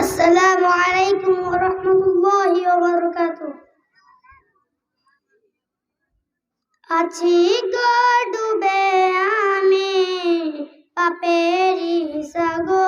আসসালামু عليكم ورحمة الله وبركاته আছি গো ডুবে আমি পাপেরি সাগরে।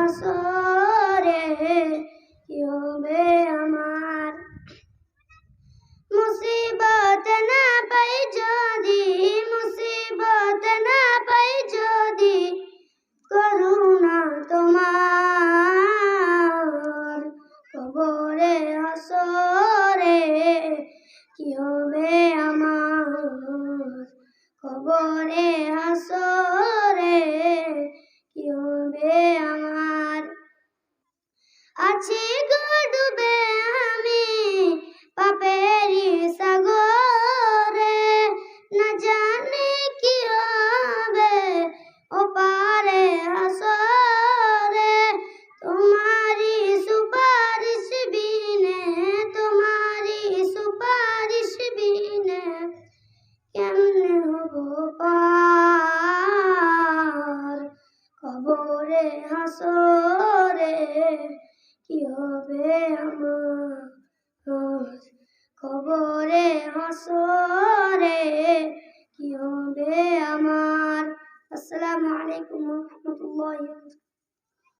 কবরে হাসরে কি হবে আমার? আছি হাসরে কি হবে আমার খবরে আসরে কি হবে আমার? আসসালামু আলাইকুম রাহমাতুল্লাহি